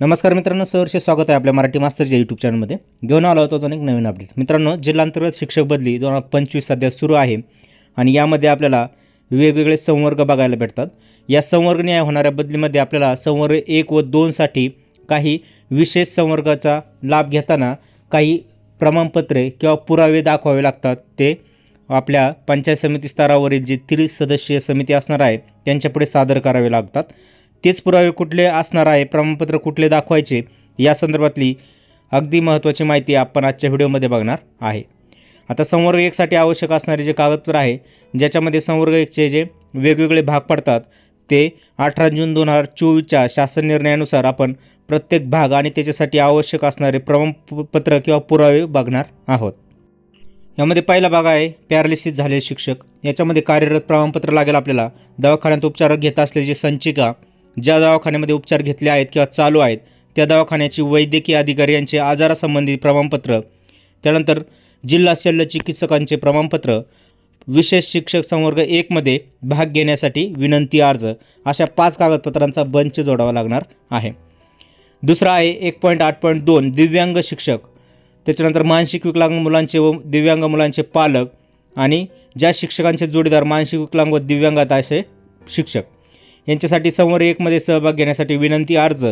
नमस्कार मित्रांनो सहर्ष स्वागत आहे आपल्या मराठी मास्तरच्या यूट्यूब चॅनलमध्ये घेऊन आलो होतो अजून एक नवीन अपडेट मित्रांनो जिल्हांतर्गत शिक्षक बदली दोन हजार पंचवीस सध्या सुरू आहे आणि यामध्ये आपल्याला वेगवेगळे संवर्ग बघायला भेटतात. या संवर्गनिहाय होणाऱ्या बदलीमध्ये आपल्याला संवर्ग एक व दोनसाठी काही विशेष संवर्गाचा लाभ घेताना काही प्रमाणपत्रे किंवा पुरावे दाखवावे लागतात. ते आपल्या पंचायत समिती स्तरावरील जी त्रिसदस्यीय समिती असणार आहे त्यांच्यापुढे सादर करावे लागतात. तेच पुरावे कुठले असणार आहे? प्रमाणपत्र कुठले दाखवायचे? या संदर्भातली अगदी महत्त्वाची माहिती आपण आजच्या व्हिडिओमध्ये बघणार आहे. आता संवर्ग एकसाठी आवश्यक असणारे जे कागदपत्र आहे ज्याच्यामध्ये संवर्ग एकचे जे वेगवेगळे भाग पडतात ते अठरा जून दोन हजार चोवीसच्या शासन निर्णयानुसार आपण प्रत्येक भाग आणि त्याच्यासाठी आवश्यक असणारे प्रमाणपत्र किंवा पुरावे बघणार आहोत. यामध्ये पहिला भाग आहे पॅरालिसिस झालेले शिक्षक. याच्यामध्ये कार्यरत प्रमाणपत्र लागेल आपल्याला. दवाखान्यात उपचार घेत असलेली संचिका ज्या दवाखान्यामध्ये उपचार घेतले आहेत किंवा चालू आहेत त्या दवाखान्याची वैद्यकीय अधिकारी यांचे आजारासंबंधी प्रमाणपत्र त्यानंतर जिल्हा शल्य चिकित्सकांचे प्रमाणपत्र विशेष शिक्षक संवर्ग एकमध्ये भाग घेण्यासाठी विनंती अर्ज अशा पाच कागदपत्रांचा बंच जोडावा लागणार आहे. दुसरा आहे एक पॉईंट आठ पॉईंट दोन दिव्यांग शिक्षक. त्याच्यानंतर मानसिक विकलांग मुलांचे व दिव्यांग मुलांचे पालक आणि ज्या शिक्षकांचे जोडीदार मानसिक विकलांग व दिव्यांगात असे शिक्षक. यांच्यासाठी समोर एकमध्ये सहभाग घेण्यासाठी विनंती अर्ज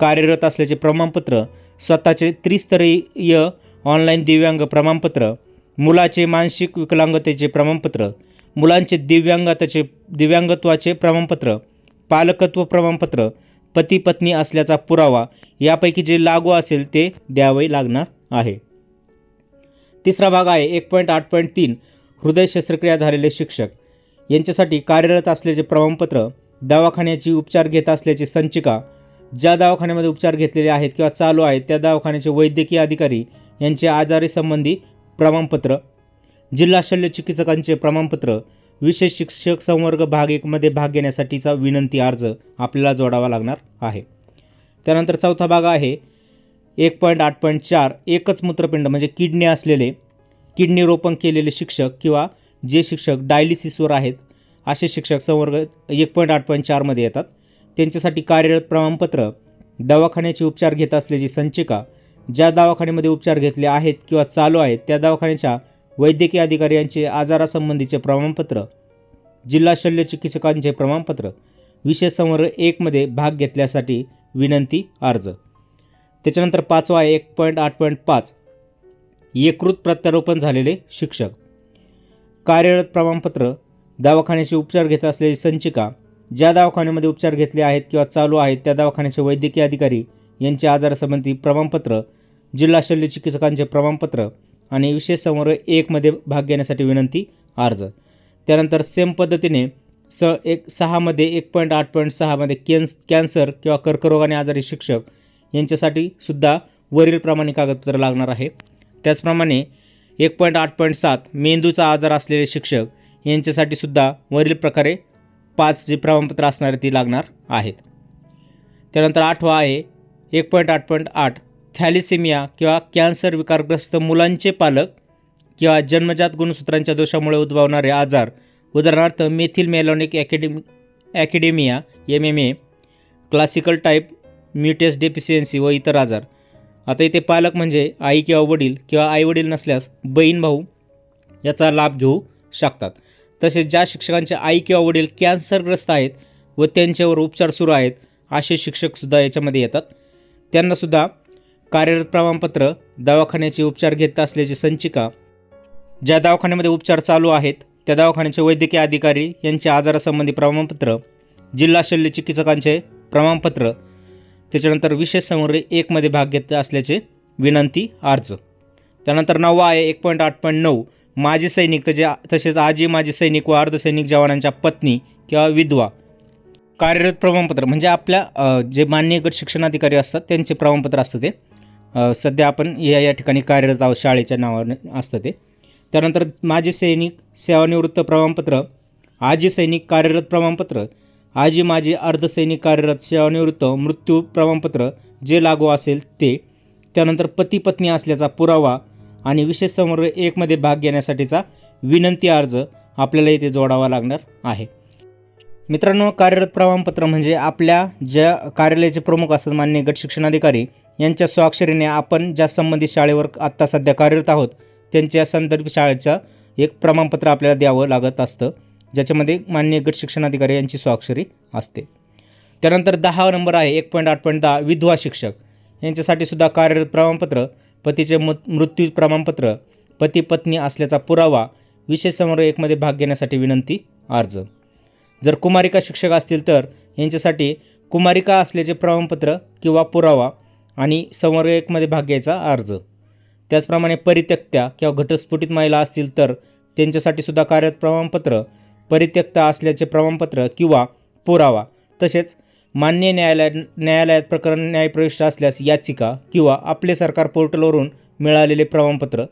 कार्यरत असल्याचे प्रमाणपत्र स्वतःचे त्रिस्तरीय ऑनलाईन दिव्यांग प्रमाणपत्र मुलाचे मानसिक विकलांगतेचे प्रमाणपत्र मुलांचे दिव्यांगताचे दिव्यांगत्वाचे प्रमाणपत्र पालकत्व प्रमाणपत्र पती पत्नी असल्याचा पुरावा यापैकी जे लागू असेल ते द्यावे लागणार आहे. तिसरा भाग आहे एक पॉईंट आठ पॉईंट तीन हृदय शस्त्रक्रिया झालेले शिक्षक. यांच्यासाठी कार्यरत असल्याचे प्रमाणपत्र दवाखान्याची उपचार घेत असल्याची संचिका ज्या दवाखान्यामध्ये उपचार घेतलेले आहेत किंवा चालू आहेत त्या दवाखान्याचे वैद्यकीय अधिकारी यांचे आजारी संबंधी प्रमाणपत्र जिल्हा शल्य चिकित्सकांचे प्रमाणपत्र विशेष शिक्षक संवर्ग भाग एकमध्ये भाग घेण्यासाठीचा विनंती अर्ज आपल्याला जोडावा लागणार आहे. त्यानंतर चौथा भाग आहे एक पॉईंट आठ पॉईंट चार एकच मूत्रपिंड म्हणजे किडनी असलेले किडनी रोपण केलेले शिक्षक किंवा जे शिक्षक डायलिसिसवर आहेत असे शिक्षक संवर्ग एक पॉईंट आठ पॉईंट चारमध्ये येतात. त्यांच्यासाठी कार्यरत प्रमाणपत्र दवाखान्याचे उपचार घेत असल्याची संचिका ज्या दवाखान्यामध्ये उपचार घेतले आहेत किंवा चालू आहेत त्या दवाखान्याच्या वैद्यकीय अधिकारी यांचे आजारासंबंधीचे प्रमाणपत्र जिल्हा शल्य चिकित्सकांचे प्रमाणपत्र विशेष संवर्ग एकमध्ये भाग घेतल्यासाठी विनंती अर्ज. त्याच्यानंतर पाचवा आहे एक पॉईंट आठ पॉईंट पाच. एकृत प्रत्यारोपण झालेले शिक्षक. कार्यरत प्रमाणपत्र दवाखान्याचे उपचार घेत असलेली संचिका ज्या दवाखान्यामध्ये उपचार घेतले आहेत किंवा चालू आहेत त्या दवाखान्याचे वैद्यकीय अधिकारी यांचे आजारासंबंधी प्रमाणपत्र जिल्हा शल्य चिकित्सकांचे प्रमाणपत्र आणि विशेष समोर एकमध्ये भाग घेण्यासाठी विनंती अर्ज. त्यानंतर सेम पद्धतीने स एक सहामध्ये एक पॉईंट आठ पॉईंट सहामध्ये कॅन्स कॅन्सर किंवा कर्करोगाने आजारी शिक्षक यांच्यासाठी सुद्धा वरीलप्रमाणे कागदपत्र लागणार आहे. त्याचप्रमाणे एक पॉईंट आठ पॉईंट सात मेंदूचा आजार असलेले शिक्षक यांच्यासाठी सुद्धा वरील प्रकारे पाच जे प्रमाणपत्र असणारे ती लागणार आहेत. त्यानंतर आठवा आहे एक पॉईंट आठ पॉईंट आठ थॅलिसेमिया किंवा कॅन्सर विकारग्रस्त मुलांचे पालक किंवा जन्मजात गुणसूत्रांच्या दोषामुळे उद्भवणारे आजार उदाहरणार्थ methyl malonic academy academia M M A classical type mutase deficiency व इतर आजार. आता इथे पालक म्हणजे आई किंवा वडील किंवा आईवडील नसल्यास बहीण भाऊ याचा लाभ घेऊ शकतात. तसेच ज्या शिक्षकांचे आई किंवा वडील कॅन्सरग्रस्त आहेत व त्यांच्यावर उपचार सुरू आहेत असे शिक्षकसुद्धा याच्यामध्ये येतात. त्यांनासुद्धा कार्यरत प्रमाणपत्र दवाखान्याचे उपचार घेत असल्याची संचिका ज्या दवाखान्यामध्ये उपचार चालू आहेत त्या दवाखान्याचे वैद्यकीय अधिकारी यांचे आजारासंबंधी प्रमाणपत्र जिल्हा शल्य चिकित्सकांचे प्रमाणपत्र त्याच्यानंतर विशेष संवर्ग एकमध्ये भाग घेत असल्याचे विनंती अर्ज. त्यानंतर नववा आहे एक पॉईंट आठ पॉईंट नऊ. माजी सैनिक जे तसेच आजी माजी सैनिक व अर्धसैनिक जवानांच्या पत्नी किंवा विधवा. कार्यरत प्रमाणपत्र म्हणजे आपल्या जे मान्य गट शिक्षणाधिकारी असतात त्यांचे प्रमाणपत्र असतं ते. सध्या आपण या या ठिकाणी कार्यरत आहोत शाळेच्या नावाने असतं ते. त्यानंतर माजी सैनिक सेवानिवृत्त प्रमाणपत्र आजी सैनिक कार्यरत प्रमाणपत्र आजी माजी अर्धसैनिक कार्यरत सेवानिवृत्त मृत्यू प्रमाणपत्र जे लागू असेल ते. त्यानंतर पती पत्नी असल्याचा पुरावा आणि विशेष संवर्ग एकमध्ये भाग घेण्यासाठीचा विनंती अर्ज आपल्याला इथे जोडावा लागणार आहे. मित्रांनो कार्यरत प्रमाणपत्र म्हणजे आपल्या ज्या कार्यालयाचे प्रमुख असतात मान्य गट शिक्षणाधिकारी यांच्या स्वाक्षरीने आपण ज्या संबंधित शाळेवर आत्ता सध्या कार्यरत आहोत त्यांच्या संदर्भ शाळेचा एक प्रमाणपत्र आपल्याला द्यावं लागत असतं ज्याच्यामध्ये मान्य गट शिक्षणाधिकारी यांची स्वाक्षरी असते. त्यानंतर दहा नंबर आहे एक पॉईंट आठ पॉईंट दहा विधवा शिक्षक. यांच्यासाठी सुद्धा कार्यरत प्रमाणपत्र पतीचे मृत मृत्यू प्रमाणपत्र पती पत्नी असल्याचा पुरावा विशेष समारोह एकमध्ये भाग घेण्यासाठी विनंती अर्ज. जर कुमारिका शिक्षक असतील तर यांच्यासाठी कुमारिका असल्याचे प्रमाणपत्र किंवा पुरावा आणि संवर्ग एकमध्ये भाग घ्यायचा अर्ज. त्याचप्रमाणे परित्यक्त्या किंवा घटस्फोटित महिला असतील तर त्यांच्यासाठी सुद्धा कार्यरत प्रमाणपत्र परित्यक्त असल्याचे प्रमाणपत्र किंवा पुरावा तसेच मान्य न्यायालया न्यायालयात प्रकरण न्यायप्रविष्ट असल्यास याचिका किंवा आपले सरकार पोर्टलवरून मिळालेले प्रमाणपत्र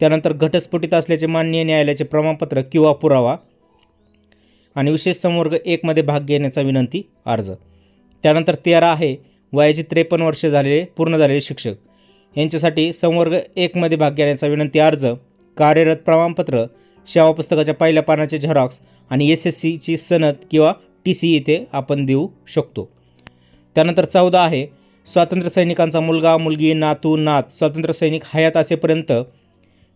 त्यानंतर घटस्फोटित असल्याचे मान्य न्यायालयाचे प्रमाणपत्र किंवा पुरावा आणि विशेष संवर्ग एकमध्ये भाग घेण्याचा विनंती अर्ज. त्यानंतर तेरा आहे वयाचे त्रेपन्न वर्ष झालेले पूर्ण झालेले शिक्षक. यांच्यासाठी संवर्ग एकमध्ये भाग घेण्याचा विनंती अर्ज कार्यरत प्रमाणपत्र सेवा पुस्तकाच्या पहिल्या पानाचे झेरॉक्स आणि एस एस सीची सनद किंवा टी सी इथे आपण देऊ शकतो. त्यानंतर चौदा आहे स्वातंत्र्य सैनिकांचा मुलगा मुलगी नातू नात स्वातंत्र्य सैनिक हयात असेपर्यंत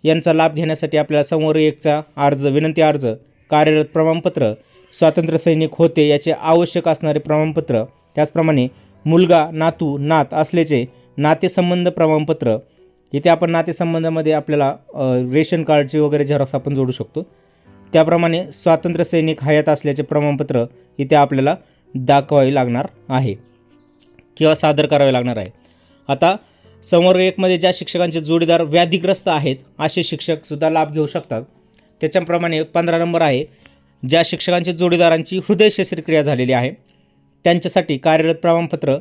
यांचा लाभ घेण्यासाठी आपल्याला समोर एकचा अर्ज विनंती अर्ज कार्यरत प्रमाणपत्र स्वातंत्र्य सैनिक होते याचे आवश्यक असणारे प्रमाणपत्र त्याचप्रमाणे मुलगा नातू नात असल्याचे नातेसंबंध प्रमाणपत्र इथे आपण नातेसंबंधामध्ये आपल्याला रेशन कार्डचे वगैरे झेरॉक्स आपण जोडू शकतो. त्याप्रमाणे स्वातंत्र्य सैनिक हयात असल्याचे प्रमाणपत्र इथे आपल्याला दाखवावे लागणार आहे किंवा सादर करावे लागणार आहे. आता समोर एकमध्ये ज्या शिक्षकांचे जोडीदार व्याधिग्रस्त आहेत असे शिक्षकसुद्धा लाभ घेऊ शकतात. त्याच्याप्रमाणे पंधरा नंबर आहे ज्या शिक्षकांची जोडीदारांची हृदय शस्त्रक्रिया झालेली आहे त्यांच्यासाठी कार्यरत प्रमाणपत्र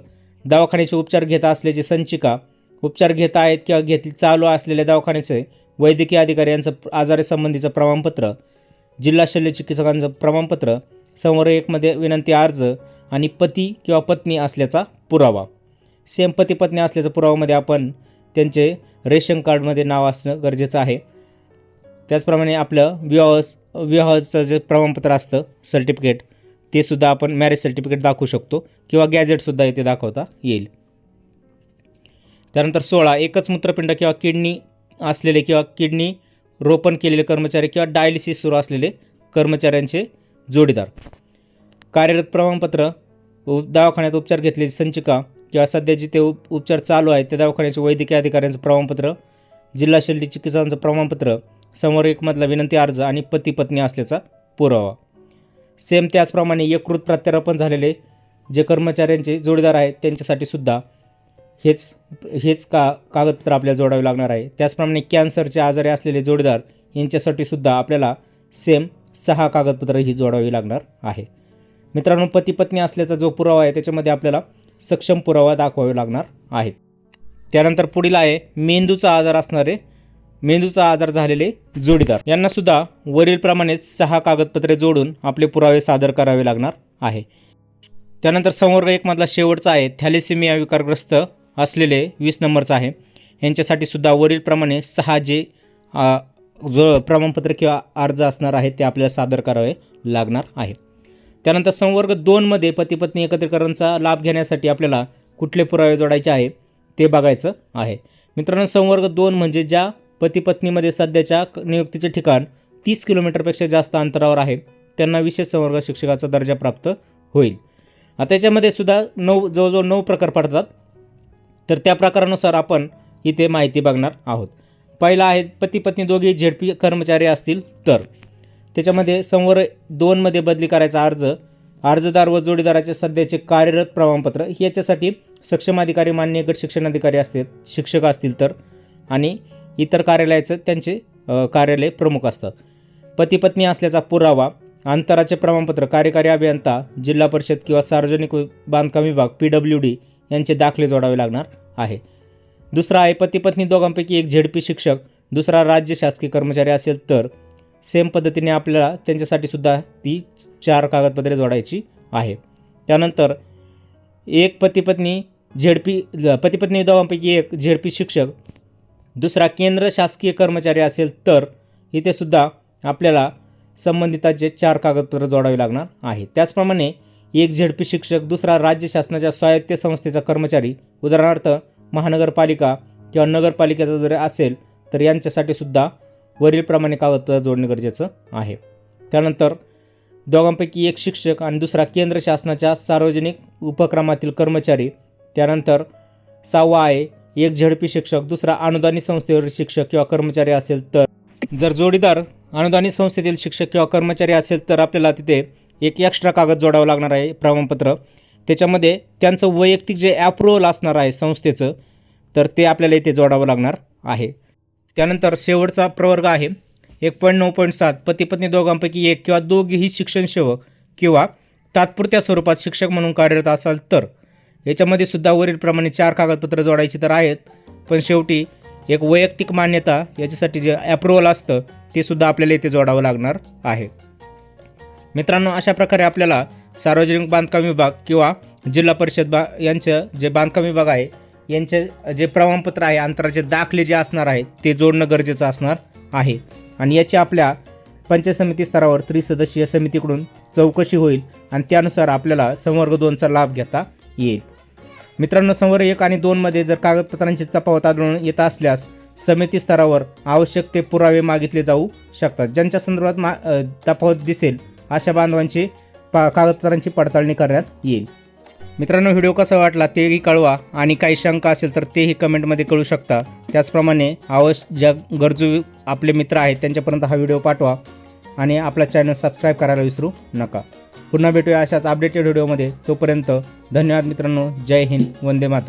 दवाखान्याचे उपचार घेत असल्याची संचिका उपचार घेत आहेत किंवा घेतली चालू असलेल्या दवाखान्याचे वैद्यकीय अधिकारी यांचं आजारासंबंधीचं प्रमाणपत्र जिल्हा शल्य चिकित्सकांचं प्रमाणपत्र समोर एकमध्ये विनंती अर्ज आणि पती किंवा पत्नी असल्याचा पुरावा. सेम पती पत्नी असल्याच्या पुरावामध्ये आपण त्यांचे रेशन कार्डमध्ये नाव असणं गरजेचं आहे. त्याचप्रमाणे आपलं विवाह विवाहाचं जे प्रमाणपत्र असतं सर्टिफिकेट ते सुद्धा आपण मॅरेज सर्टिफिकेट दाखवू शकतो किंवा गॅजेटसुद्धा इथे दाखवता येईल. त्यानंतर सोळा एकच मूत्रपिंड किंवा किडनी असलेले किंवा किडनी रोपण केलेले कर्मचारी किंवा डायलिसिस सुरू असलेले कर्मचाऱ्यांचे जोडीदार. कार्यरत प्रमाणपत्र दवाखान्यात उपचार घेतलेली संचिका किंवा सध्या जिथे उप उपचार चालू आहेत त्या दवाखान्याचे वैद्यकीय अधिकाऱ्यांचं प्रमाणपत्र जिल्हा शल्य चिकित्सांचं प्रमाणपत्र समोर एकमधला विनंती अर्ज आणि पती पत्नी असल्याचा पुरावा. सेम त्याचप्रमाणे यकृत प्रत्यारोपण झालेले जे कर्मचाऱ्यांचे जोडीदार आहेत त्यांच्यासाठी सुद्धा हेच हेच का कागदपत्र आपल्याला जोडावे लागणार आहे. त्याचप्रमाणे कॅन्सरचे आजारी असलेले जोडीदार यांच्यासाठी सुद्धा आपल्याला सेम सहा कागदपत्र ही जोडावी लागणार आहे. मित्रांनो पती पत्नी असल्याचा जो पुरावा आहे त्याच्यामध्ये आपल्याला सक्षम पुरावा दाखवावे लागणार आहेत. त्यानंतर पुढील आहे मेंदूचा आजार असणारे मेंदूचा आजार झालेले जोडीदार. यांनासुद्धा वरीलप्रमाणेच सहा कागदपत्रे जोडून आपले पुरावे सादर करावे लागणार आहे. त्यानंतर संवर्ग एकमधला शेवटचा आहे थॅलेसिमिया विकारग्रस्त असलेले वीस नंबरचं आहे. यांच्यासाठी सुद्धा वरीलप्रमाणे सहा जे जो प्रमाणपत्र किंवा अर्ज असणार आहेत ते आपल्याला सादर करावे लागणार आहे. त्यानंतर संवर्ग दोनमध्ये पतीपत्नी एकत्रीकरणचा लाभ घेण्यासाठी आपल्याला कुठले पुरावे जोडायचे आहे ते बघायचं आहे. मित्रांनो संवर्ग दोन म्हणजे ज्या पतीपत्नीमध्ये सध्याच्या नियुक्तीचे ठिकाण तीस किलोमीटरपेक्षा जास्त अंतरावर आहे त्यांना विशेष संवर्ग शिक्षकाचा दर्जा प्राप्त होईल. आता याच्यामध्ये सुद्धा नऊ जवळजवळ नऊ प्रकार पडतात. तर त्या प्रकारानुसार आपण इथे माहिती बघणार आहोत. पहिला आहे पती पत्नी दोघे झेडपी कर्मचारी असतील तर. त्याच्यामध्ये संवर दोनमध्ये बदली करायचा अर्ज. अर्जदार व जोडीदाराचे सध्याचे कार्यरत प्रमाणपत्र. याच्यासाठी सक्षम अधिकारी मान्य गट शिक्षणाधिकारी असतात शिक्षक असतील तर. आणि इतर कार्यालयाचं त्यांचे कार्यालय प्रमुख असतात. पती पत्नी असल्याचा पुरावा. अंतराचे प्रमाणपत्र कार्यकारी अभियंता जिल्हा परिषद किंवा सार्वजनिक बांधकाम विभाग पी डब्ल्यू डी यांचे दाखले जोडावे लागणार. आहे. दुसरा आहे पती पत्नी दोघांपैकी एक झेडपी शिक्षक दुसरा राज्य शासकीय कर्मचारी असेल तर सेम पद्धतीने आपल्याला त्यांच्यासाठी सुद्धा ती चार कागदपत्रे जोडायची आहे. त्यानंतर एक पती पत्नी झेडपी पती पत्नी दोघांपैकी एक झेडपी शिक्षक दुसरा केंद्र शासकीय कर्मचारी असेल तर इथे सुद्धा आपल्याला संबंधिताचे चार कागदपत्र जोडावे लागणार आहे. त्याचप्रमाणे एक झेडपी शिक्षक दुसरा राज्य शासनाच्या स्वायत्त संस्थेचा कर्मचारी उदाहरणार्थ महानगरपालिका किंवा नगरपालिकेचा जर असेल तर यांच्यासाठी सुद्धा वरीलप्रमाणे कागदपत्र जोडणे गरजेचं आहे. त्यानंतर दोघांपैकी एक शिक्षक आणि दुसरा केंद्र शासनाच्या सार्वजनिक उपक्रमातील कर्मचारी त्यानंतर सहावा आहे एक झडपी शिक्षक दुसरा अनुदानित संस्थेवरील शिक्षक किंवा कर्मचारी असेल तर. जर जोडीदार अनुदानित संस्थेतील शिक्षक किंवा कर्मचारी असेल तर आपल्याला तिथे एक एक्स्ट्रा कागद जोडावं लागणार आहे प्रमाणपत्र. त्याच्यामध्ये त्यांचं वैयक्तिक जे ॲप्रुव्हल असणार आहे संस्थेचं तर ते आपल्याला इथे जोडावं लागणार आहे. त्यानंतर शेवटचा प्रवर्ग आहे. एक पॉईंट नऊ पॉईंट सात पतीपत्नी दोघांपैकी एक किंवा दोघेही शिक्षण सेवक किंवा तात्पुरत्या स्वरूपात शिक्षक म्हणून कार्यरत असाल तर याच्यामध्ये सुद्धा वरीलप्रमाणे चार कागदपत्र जोडायची तर आहेत पण शेवटी एक वैयक्तिक मान्यता याच्यासाठी जे ॲप्रुव्हल असतं ते सुद्धा आपल्याला इथे जोडावं लागणार आहे. मित्रांनो अशा प्रकारे आपल्याला सार्वजनिक बांधकाम विभाग किंवा जिल्हा परिषद बा यांचं जे बांधकाम विभाग आहे यांचे जे प्रमाणपत्र आहे अंतराचे दाखले जे असणार आहेत ते जोडणं गरजेचं असणार आहे. आणि याची आपल्या पंचायत समिती स्तरावर त्रिसदस्यीय समितीकडून चौकशी होईल आणि त्यानुसार आपल्याला संवर्ग दोनचा लाभ घेता येईल. मित्रांनो संवर्ग एक आणि दोनमध्ये जर कागदपत्रांची तफावत आढळून येत असल्यास समिती स्तरावर आवश्यक ते पुरावे मागितले जाऊ शकतात. ज्यांच्या संदर्भात मा तफावत दिसेल अशा बांधवांची पा कागदपत्रांची पडताळणी करण्यात येईल. मित्रांनो व्हिडिओ कसा वाटला तेही कळवा आणि काही शंका असेल तर तेही कमेंटमध्ये कळू शकता. त्याचप्रमाणे आवश्य ज्या गरजू आपले मित्र आहेत त्यांच्यापर्यंत हा व्हिडिओ पाठवा आणि आपला चॅनल सबस्क्राईब करायला विसरू नका. पुन्हा भेटूया अशाच अपडेटेड व्हिडिओमध्ये. तोपर्यंत धन्यवाद मित्रांनो. जय हिंद. वंदे मातरम.